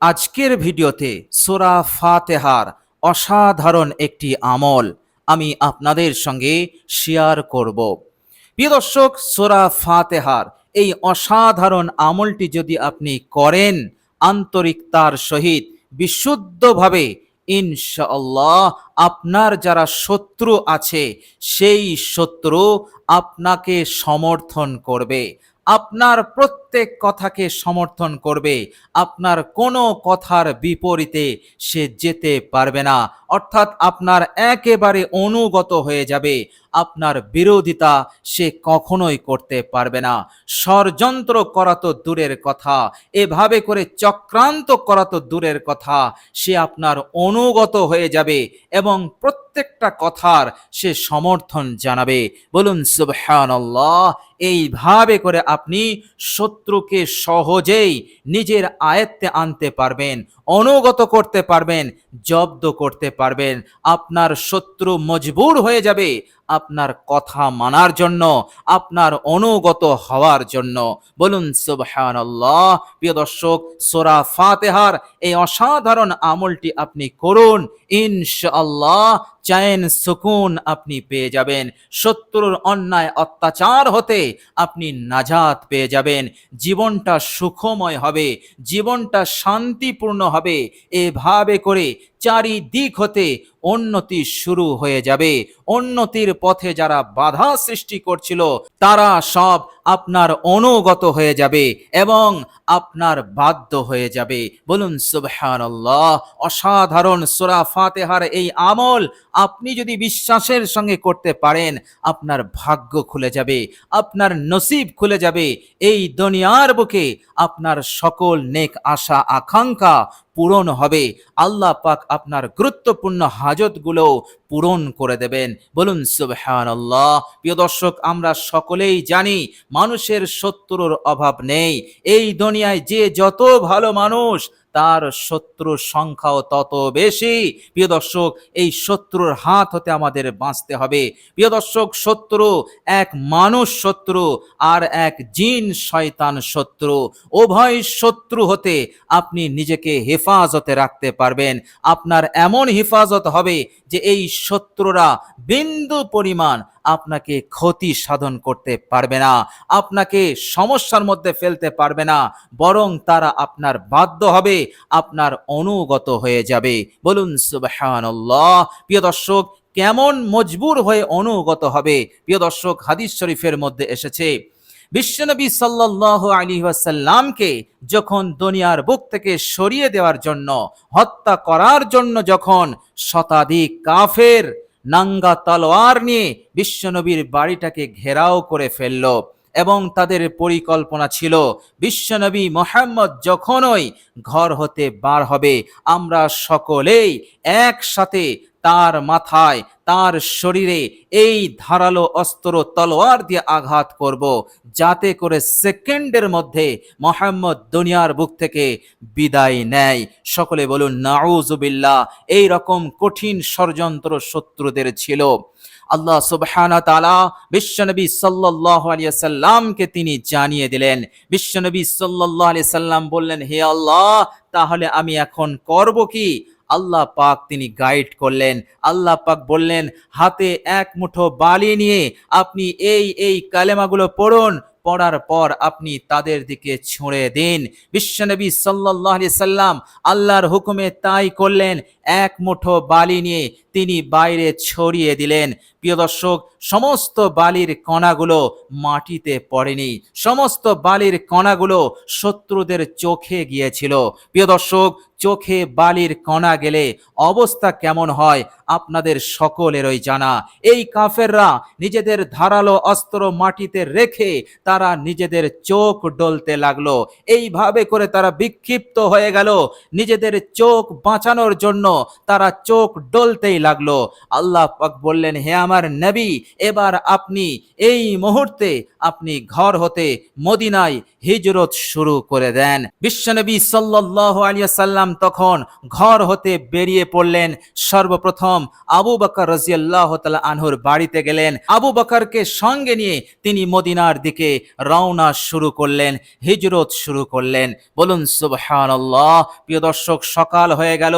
আজকের ভিডিওতে সোরা ফাতেহার অসাধারণ একটি আমল আমি আপনাদের সঙ্গে শেয়ার করব। প্রিয় দর্শক, সোরা ফাতেহার এই অসাধারণ আমলটি যদি আপনি করেন আন্তরিকতার সহিত বিশুদ্ধভাবে ইনশাআল্লাহ আপনার যারা শত্রু আছে, সেই শত্রু আপনাকে সমর্থন করবে। আপনার প্রত্যেক কথাকে সমর্থন করবে। আপনার কোনো কথার বিপরীতে সে যেতে পারবে না। অর্থাৎ আপনার একেবারে অনুগত হয়ে যাবে। আপনার বিরোধিতা সে কখনোই করতে পারবে না। ষড়যন্ত্র করা তো দূরের কথা। এভাবে করে চক্রান্ত করা তো দূরের কথা। সে আপনার অনুগত হয়ে যাবে এবং প্রত্যেকটা কথার সে সমর্থন জানাবে। বলুন, সুবহানাল্লাহ। এইভাবে করে আপনি শত্রুকে সহজেই নিজের আয়ত্তে আনতে পারবেন, অনুগত করতে পারবেন, জব্দ করতে পারবেন। আপনার শত্রু মজবুর হয়ে যাবে আপনার কথা মানার জন্য, আপনার অনুগত হওয়ার জন্য। বলুন, সুবহানাল্লাহ। প্রিয় দর্শক, সোরা ফাতেহার এই অসাধারণ আমলটি আপনি করুন, ইনশাআল্লাহ। চায়েন সুকুন আপনি পেয়ে যাবেন। শত্রুর অন্যায় অত্যাচার হতে আপনি নাজাত পেয়ে যাবেন। জীবনটা সুখময় হবে, জীবনটা শান্তিপূর্ণ হবে। এভাবে করে চারিদিক হতে উন্নতি শুরু হয়ে যাবে। উন্নতির পথে যারা বাধা সৃষ্টি করছিল, তারা সব আপনার অনুগত হয়ে যাবে এবং আপনার বাধ্য হয়ে যাবে। বলুন, সুবহানাল্লাহ। অসাধারণ সূরা ফাতেহার এই আমল আপনি যদি বিশ্বাসের সঙ্গে করতে পারেন, আপনার ভাগ্য খুলে যাবে, আপনার নসিব খুলে যাবে। এই দুনিয়ার বুকে আপনার সকল নেক আশা, আকাঙ্ক্ষা পূরণ হবে। আল্লাহ পাক আপনার গুরুত্বপূর্ণ হাজতগুলো পূরণ করে দেবেন। বলুন, সুবহানাল্লাহ। প্রিয় দর্শক, আমরা সকলেই জানি মানুষের শত্রুর অভাব নেই। এই দুনিয়ায় যে যত ভালো মানুষ, তার শত্রুর সংখ্যাও তত বেশি। প্রিয় দর্শক, এই শত্রুর হাত হতে আমাদের বাঁচতে হবে। প্রিয় দর্শক, শত্রু এক মানুষ শত্রু আর এক জিন শয়তান শত্রু। উভয় শত্রু হতে আপনি নিজেকে হেফাজতে রাখতে পারবেন। আপনার এমন হেফাজত হবে যে এই শত্রুরা বিন্দু পরিমাণ আপনাকে ক্ষতি সাধন করতে পারবে না, আপনাকে সমস্যার মধ্যে ফেলতে পারবে না, বরং তারা আপনার বাধ্য হবে, আপনার অনুগত হয়ে যাবে। বলুন, সুবহানাল্লাহ। প্রিয় দর্শক, কেমন মজবুর হয়ে অনুগত হবে? প্রিয় দর্শক, হাদিস শরীফের মধ্যে এসেছে বিশ্বনবী সাল্লাহ আলী ওয়াসাল্লামকে যখন দুনিয়ার বুক থেকে সরিয়ে দেওয়ার জন্য, হত্যা করার জন্য যখন শতাধিক কাফের নাঙ্গা তলোয়ার নিয়ে বিশ্বনবীর বাড়িটাকে ঘেরাও করে ফেলল এবং তাদের পরিকল্পনা ছিল, বিশ্বনবী মোহাম্মদ যখনই ঘর হতে বার হবে, আমরা সকলেই একসাথে তার মাথায় তার শরীরে এই ধারালো অস্ত্র তলোয়ার দিয়ে আঘাত করব, যাতে করে সেকেন্ডের মধ্যে মোহাম্মদ দুনিয়ার বুক থেকে বিদায় নেয়। সকলে বলুন নাউজুবিল্লাহ এই রকম কঠিন ষড়যন্ত্র শত্রুদের ছিল। আল্লাহ সুবহানা তালা বিশ্বনবী সাল্লাহ সাল্লামকে তিনি জানিয়ে দিলেন। বিশ্বনবী সাল্লাহ আলিয়া সাল্লাম বললেন, হে আল্লাহ, তাহলে আমি এখন করব কি? আল্লাহ পাক তিনি গাইড করলেন। আল্লাহ পাক বললেন, হাতে এক মুঠো বালি নিয়ে আপনি এই এই কালেমাগুলো পড়ুন। পড়ার পর আপনি তাদের দিকে ছুঁড়ে দিন। বিশ্বনবী সাল্লাহ সাল্লাম আল্লাহর হুকুমে তাই করলেন, এক মুঠো বালি নিয়ে। তিনি বাইরে ছড়িয়ে দিলেন। প্রিয় দর্শক, সমস্ত বালির কণাগুলো মাটিতে পড়েনি। সমস্ত বালির কণাগুলো শত্রুদের চোখে গিয়েছিল। প্রিয় দর্শক, চোখে বালির কণা গেলে অবস্থা কেমন হয় আপনাদের সকলেরই জানা। এই কাফেররা নিজেদের ধারালো অস্ত্র মাটিতে রেখে তারা নিজেদের চোখ ডলতে লাগল। এইভাবে করে তারা বিক্ষিপ্ত হয়ে গেল। নিজেদের চোখ বাঁচানোর জন্য তারা চোখ ডলতেই লাগল। আল্লাহ পাক বললেন, হে আমার নবী, এবার আপনি এই মুহূর্তে আপনি ঘর হতে মদিনায় হিজরত শুরু করে দেন। বিশ্বনবী সাল্লাল্লাহু আলাইহি সাল্লাম তখন ঘর হতে বেরিয়ে পড়লেন। সর্বপ্রথম আবু বকর রাজিয়াল্লাহ তাআলা আনহুর বাড়িতে গেলেন। আবু বকরকে সঙ্গে নিয়ে তিনি মদিনার দিকে রওনা শুরু করলেন, হিজরত শুরু করলেন। বলুন, সুবহানাল্লাহ। প্রিয় দর্শক, সকাল হয়ে গেল।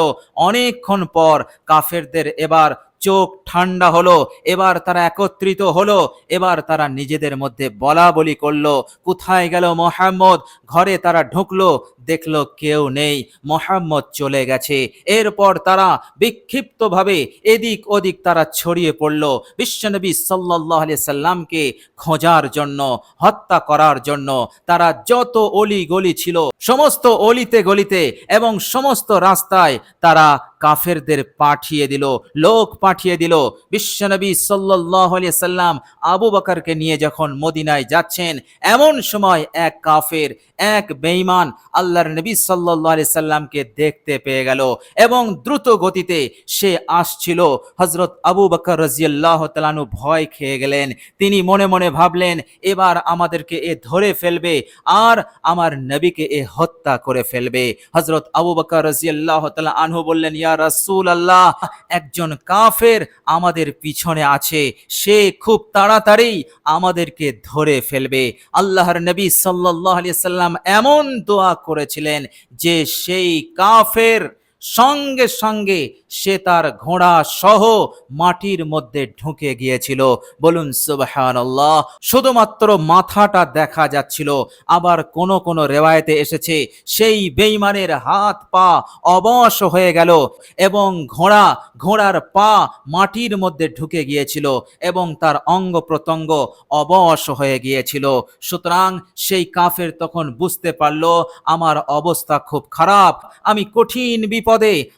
অনেকক্ষণ পর কাফেরদের এবার চোখ ঠান্ডা হলো, এবার তারা একত্রিত হলো, এবার তারা নিজেদের মধ্যে বলা বলি করল। কোথায় গেল মোহাম্মদ? ঘরে তারা ঢুকলো, দেখল কেউ নেই, মোহাম্মদ চলে গেছে। এরপর তারা বিক্ষিপ্তভাবে এদিক ওদিক তারা ছড়িয়ে পড়ল, বিশ্বনবী সাল্লাহ আলিয়া সাল্লামকে খোঁজার জন্য, হত্যা করার জন্য। তারা যত অলি গলি ছিল, সমস্ত অলিতে গলিতে এবং সমস্ত রাস্তায় তারা কাফেরদের পাঠিয়ে দিল, লোক পাঠিয়ে দিল। বিশ্বনবী সাল্লাহ সাল্লাম আবু বাকারকে নিয়ে যখন মদিনায় যাচ্ছেন, এমন সময় এক কাফের এক বেঈমান আল্লাহর নবী সাল্লাহ আলি সাল্লামকে দেখতে পেয়ে গেল এবং দ্রুত গতিতে সে আসছিল। হজরত আবু বকর রাজিয়াল্লাহ তালানু ভয় খেয়ে গেলেন। তিনি মনে মনে ভাবলেন, এবার আমাদেরকে এ ধরে ফেলবে আর আমার নবীকে এ হত্যা করে ফেলবে। হজরত আবু বকর রাজিয়াল্লাহ তালা আনহু বললেন, ইয়া রাসূল আল্লাহ একজন কাফের আমাদের পিছনে আছে। সে খুব তাড়াতাড়ি আমাদেরকে ধরে ফেলবে। আল্লাহর নবী সাল্লাল্লাহু আলাইহি সাল্লাম এমন দোয়া করেছিলেন যে সেই কাফের সঙ্গে সঙ্গে সে তার ঘোড়া সহ মাটির মধ্যে ঢুকে গিয়েছিল। বলুন, সুবহানাল্লাহ, শুধুমাত্র মাথাটা দেখা যাচ্ছিল। আবার কোন কোন রেওয়ায়েতে এসেছে, সেই বেইমানের হাত পা অবশ হয়ে গেল এবং ঘোড়া, ঘোড়ার পা মাটির মধ্যে ঢুকে গিয়েছিল এবং তার অঙ্গ প্রত্যঙ্গ অবশ হয়ে গিয়েছিল। সুতরাং সেই কাফের তখন বুঝতে পারল, আমার অবস্থা খুব খারাপ, আমি কঠিন বিপদে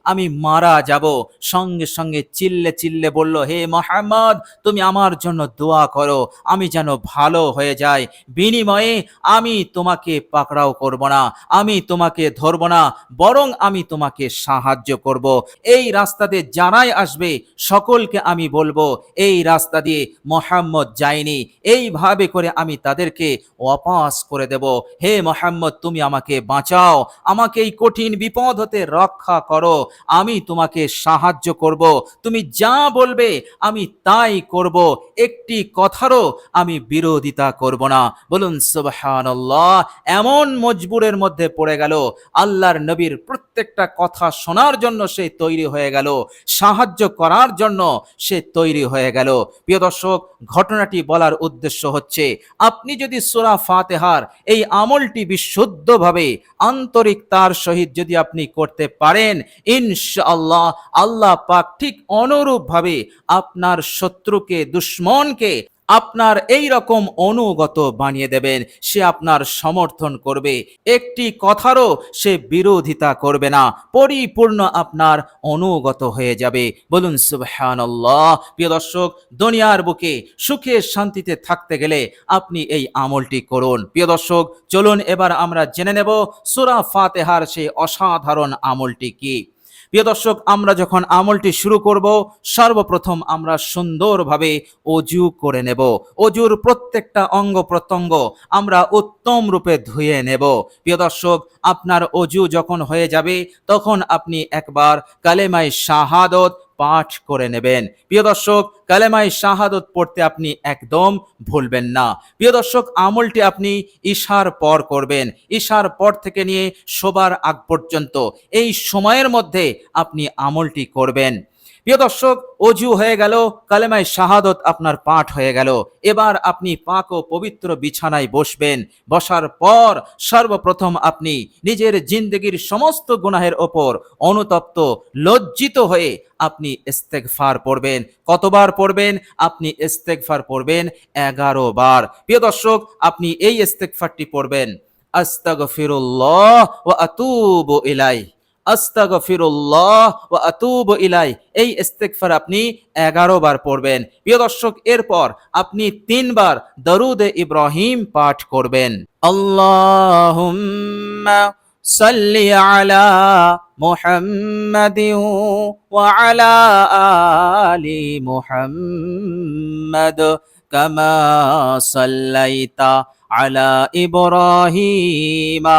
আমি মারা যাব। সঙ্গে সঙ্গে চিল্লে চিল্লে বলল, হে মোহাম্মদ, তুমি আমার জন্য দোয়া করো, আমি যেন ভালো হয়ে যাই। বিনিময়ে আমি তোমাকে পাকড়াও করব না, আমি তোমাকে ধরব না, বরং আমি তোমাকে সাহায্য করব। এই রাস্তাতে যারাই আসবে, সকলকে আমি বলব, এই রাস্তা দিয়ে মোহাম্মদ যায়নি। এইভাবে করে আমি তাদেরকে অপাস করে দেব। হে মোহাম্মদ, তুমি আমাকে বাঁচাও। আমাকে এই কঠিন বিপদ হতে রক্ষা করো, আমি তোমাকে সাহায্য করব। তুমি যা বলবে, আমি তাই করব। একটি কথারও আমি বিরোধিতা করব না। বলুন, সুবহানাল্লাহ, এমন মজবুরের মধ্যে পড়ে গেল। আল্লাহর নবীর প্রত্যেকটা কথা শোনার জন্য সে তৈরি হয়ে গেল। সাহায্য করার জন্য সে তৈরি হয়ে গেল। প্রিয় দর্শক, ঘটনাটি বলার উদ্দেশ্য হচ্ছে, আপনি যদি সুরা ফাতেহার এই আমলটি বিশুদ্ধভাবে আন্তরিকতার সহিত যদি আপনি করতে পারেন ইনশাআল্লাহ আল্লাহ পাক ঠিক অনুরূপভাবে আপনার শত্রুকে দুশ্মনকে আপনার এই রকম অনুগত বানিয়ে দেবেন। সে আপনার সমর্থন করবে। একটি কথারও সে বিরোধিতা করবে না। পরিপূর্ণ আপনার অনুগত হয়ে যাবে। বলুন, সুবহানাল্লাহ। প্রিয় দর্শক, দুনিয়ার বুকে সুখে শান্তিতে থাকতে গেলে আপনি এই আমলটি করুন। প্রিয় দর্শক, চলুন এবার আমরা জেনে নেব, সূরা ফাতেহার সেই অসাধারণ আমলটি কি। প্রিয় দর্শক, আমরা যখন আমলটি শুরু করব, সর্বপ্রথম আমরা সুন্দরভাবে অজু করে নেব। অজুর প্রত্যেকটা অঙ্গ প্রত্যঙ্গ আমরা উত্তম রূপে ধুয়ে নেব। প্রিয় দর্শক, আপনার অজু যখন হয়ে যাবে, তখন আপনি একবার কালেমাই শাহাদত পাঠ করে নেবেন। প্রিয় দর্শক কালেমাই শাহাদত পড়তে আপনি একদম ভুলবেন না। প্রিয় দর্শক, আমলটি আপনি ঈশার পর করবেন। ঈশার পর থেকে নিয়ে শোবার আগ পর্যন্ত। এই সময়ের মধ্যে আপনি আমলটি করবেন। প্রিয় দর্শক, অজু হয়ে গেল, কালেমায় শাহাদত আপনার পাঠ হয়ে গেল। এবার আপনি পাক ও পবিত্র বিছানায় বসবেন। বসার পর সর্বপ্রথম আপনি নিজের জিন্দগির সমস্ত গুনাহের ওপর অনুতপ্ত, লজ্জিত হয়ে আপনি ইস্তেগফার পড়বেন। কতবার পড়বেন? আপনি ইস্তেগফার পড়বেন এগারো বার। প্রিয় দর্শক, আপনি এই ইস্তেগফারটি পড়বেন, আস্তাগফিরুল্লাহ ওয়া আতুবু ইলাইহি। আস্তাগফিরুল্লাহ ওয়া ইলাই এই ইস্তেগফার আপনি 11 বার পড়বেন। প্রিয় দর্শক, এরপর আপনি তিনবার দরুদ ইব্রাহিম পাঠ করবেন। আল্লাহুম্মা সাল্লি আলা মুহাম্মাদিন ওয়া আলা আলি মুহাম্মাদ কামা সাল্লাইতা আলা ইব্রাহিমা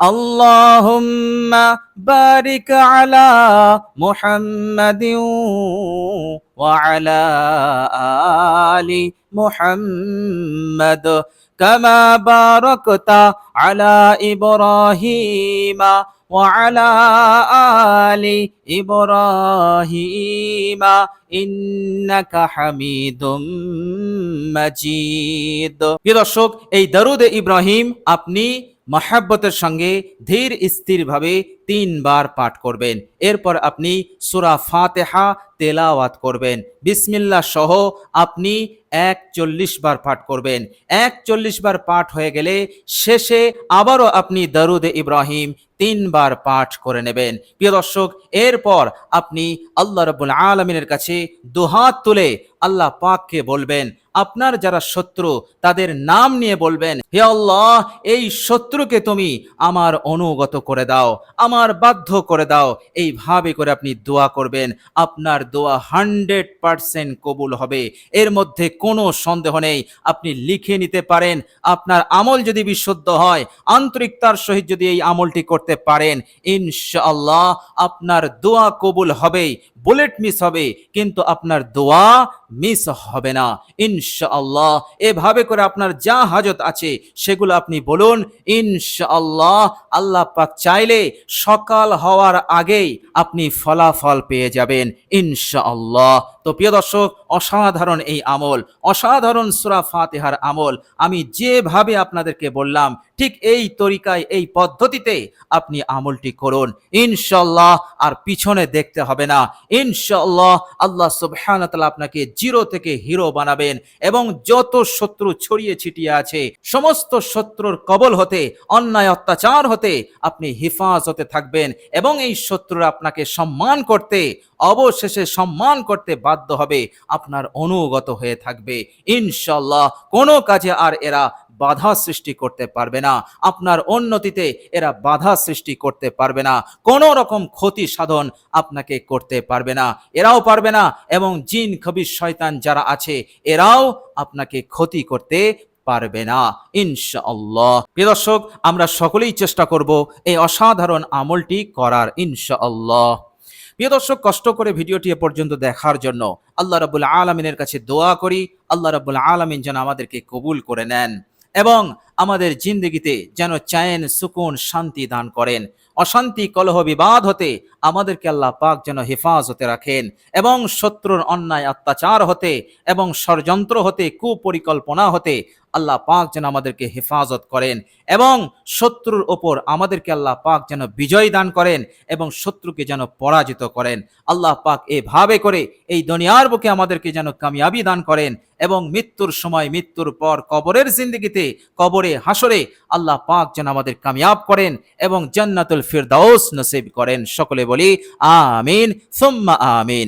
اللهم بارك على محمد وعلى آل محمد كما باركت على إبراهيم وعلى آل إبراهيم إنك حميد মাজিদ প্রিয় দর্শক এই দরুদে ইব্রাহিম আপনি মহাব্বতের সঙ্গে ধীর স্থিরভাবে তিনবার পাঠ করবেন। এরপর আপনি সুরা ফাতেহা তেলাওয়াত করবেন। বিসমিল্লাহ সহ আপনি এক বার পাঠ করবেন। এক বার পাঠ হয়ে গেলে শেষে আবারও আপনি দরুদে ইব্রাহিম তিনবার পাঠ করে নেবেন। প্রিয় দর্শক, এরপর আপনি আল্লাহ রবুল আলমিনের কাছে দুহাত তুলে আল্লাহ পাককে বলবেন, আপনার যারা শত্রু, তাদের নাম নিয়ে বলবেন, হে আল্লাহ, এই শত্রুকে তুমি আমার অনুগত করে দাও। আমার বাধ্য করে দাও। এইভাবে করে আপনি দোয়া করবেন। আপনার দোয়া হান্ড্রেড পারসেন্ট কবুল হবে। এর মধ্যে কোনো সন্দেহ নেই। আপনি লিখে নিতে পারেন। আপনার আমল যদি বিশুদ্ধ হয় আন্তরিকতার সহিত যদি এই আমলটি করতে পারেন, ইনশাআল্লাহ আপনার দোয়া কবুল হবেই বুলেট মিস হবে, কিন্তু আপনার দোয়া মিস হবে না। ইনশাআল্লাহ এভাবে করে আপনার যা হাজত আছে, সেগুলো আপনি বলুন। ইনশাআল্লাহ আল্লাহ পাক চাইলে সকাল হওয়ার আগেই আপনি ফলাফল পেয়ে যাবেন ইনশাআল্লাহ। তো প্রিয় দর্শক, অসাধারণ এই আমল, অসাধারণ সুরা ফাতেহার আমল। আমি যেভাবে আপনাদেরকে বললাম, ঠিক এই তরিকায়, এই পদ্ধতিতে আপনি আমলটি করুন। ইনশাল্লাহ আর পিছনে দেখতে হবে না। ইনশাল্লাহ আল্লাহ সুবহানাহু আপনাকে জিরো থেকে হিরো বানাবেন এবং যত শত্রু ছড়িয়ে ছিটিয়ে আছে, সমস্ত শত্রুর কবল হতে, অন্যায় অত্যাচার হতে আপনি হেফাজতে থাকবেন এবং এই শত্রুরা আপনাকে সম্মান করতে অবশেষে সম্মান করতে বাধ্য হবে, আপনার অনুগত হয়ে থাকবে। ইনশাল্লাহ কোনো কাজে আর এরা বাধা সৃষ্টি করতে পারবে না। আপনার উন্নতিতে এরা বাধা সৃষ্টি করতে পারবে না। কোনো রকম ক্ষতি সাধন আপনাকে করতে পারবে না। এরাও পারবে না এবং জিন, খবির, শয়তান যারা আছে, এরাও আপনাকে ক্ষতি করতে পারবে না। ইনশাআল্লাহ। প্রিয় দর্শক, আমরা সকলেই চেষ্টা করব এই অসাধারণ আমলটি করার, ইনশাআল্লাহ। প্রিয় দর্শক, কষ্ট করে ভিডিওটি এ পর্যন্ত দেখার জন্য আল্লাহ রাবুল আলমিনের কাছে দোয়া করি। আল্লাহ রাবুল আলমিন যেন আমাদেরকে কবুল করে নেন এবং আমাদের জিন্দগিতে যেন চায়েন সুকুন শান্তি দান করেন। অশান্তি, কলহ, বিবাদ হতে আমাদেরকে আল্লাহ পাক যেন হেফাজতে রাখেন এবং শত্রুর অন্যায়, অত্যাচার হতে এবং ষড়যন্ত্র হতে, কুপরিকল্পনা হতে আল্লাহ পাক যেন আমাদেরকে হেফাজত করেন এবং শত্রুর ওপর আমাদেরকে আল্লাহ পাক যেন বিজয় দান করেন এবং শত্রুকে যেন পরাজিত করেন। আল্লাহ পাক এভাবে করে এই দুনিয়ার বুকে আমাদেরকে যেন কামিয়াবি দান করেন এবং মৃত্যুর সময় মৃত্যুর পর কবরের জিন্দগিতে, কবরে হাসরে আল্লাহ পাক যেন আমাদের কামিয়াব করেন এবং জান্নাতুল ফিরদাউস নসিব করেন। সকলে বলি, আমিন, সুম্মা আমিন।